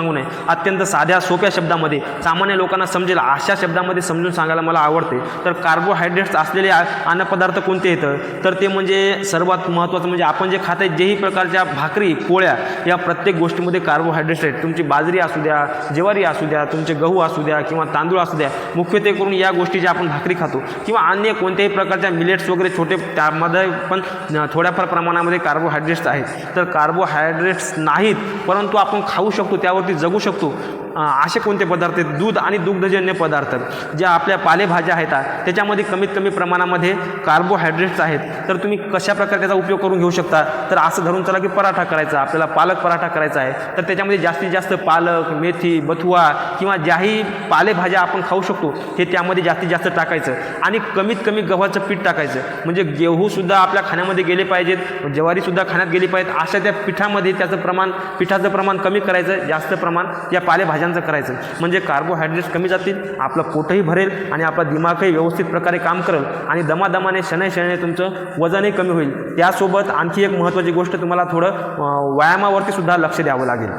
सांगू नये. अत्यंत साध्या सोप्या शब्दामध्ये सामान्य लोकांना समजेल अशा शब्दामध्ये समजून सांगायला मला आवडते. तर कार्बोहायड्रेट्स असलेले अन्नपदार्थ कोणते येतं तर ते म्हणजे सर्वात महत्त्वाचं म्हणजे आपण जे खात आहे जेही प्रकारच्या भाकरी पोळ्या या प्रत्येक गोष्टीमध्ये कार्बोहायड्रेट्स आहेत. तुमची बाजरी असू द्या ज्वारी असू द्या तुमचे गहू असू द्या किंवा तांदूळ असू द्या मुख्यत्वे करून या गोष्टी ज्या आपण भाकरी खातो किंवा अन्य कोणत्याही प्रकारच्या मिलेट्स वगैरे छोटे त्यामध्ये पण थोड्याफार प्रमाणामध्ये कार्बोहायड्रेट्स आहेत. तर कार्बोहायड्रेट्स नाहीत परंतु आपण खाऊ शकतो त्यावरती जगू शकतो अं, असे कोणते पदार्थ आहेत? दूध आणि दुग्धजन्य पदार्थ ज्या आपल्या पालेभाज्या आहेत त्याच्यामध्ये कमीत कमी प्रमाणामध्ये कार्बोहायड्रेट्स आहेत. तर तुम्ही कशा प्रकारे त्याचा उपयोग करून घेऊ शकता? तर असं धरून चला की पराठा करायचा आपल्याला पालक पराठा करायचा आहे. तर त्याच्यामध्ये जास्तीत जास्त पालक मेथी बथुआ किंवा ज्याही पालेभाज्या आपण खाऊ शकतो हे त्यामध्ये जास्तीत जास्त टाकायचं. आणि कमीत कमी गव्हाचं पीठ टाकायचं. म्हणजे गेहूसुद्धा आपल्या खाण्यामध्ये गेले पाहिजेत ज्वारीसुद्धा खाण्यात गेली पाहिजेत. अशा त्या पिठामध्ये त्याचं प्रमाण पिठाचं प्रमाण कमी करायचं जास्त प्रमाण या पालेभाज्या भाज्यांचं करायचं. म्हणजे कार्बोहायड्रेट्स कमी जातील आपलं पोटही भरेल आणि आपला दिमागही व्यवस्थित प्रकारे काम करेल आणि दमादमाने शनै शनै तुमचं वजनही कमी होईल. त्यासोबत आणखी एक महत्त्वाची गोष्ट तुम्हाला थोडं व्यायामावरती सुद्धा लक्ष द्यावं लागेल.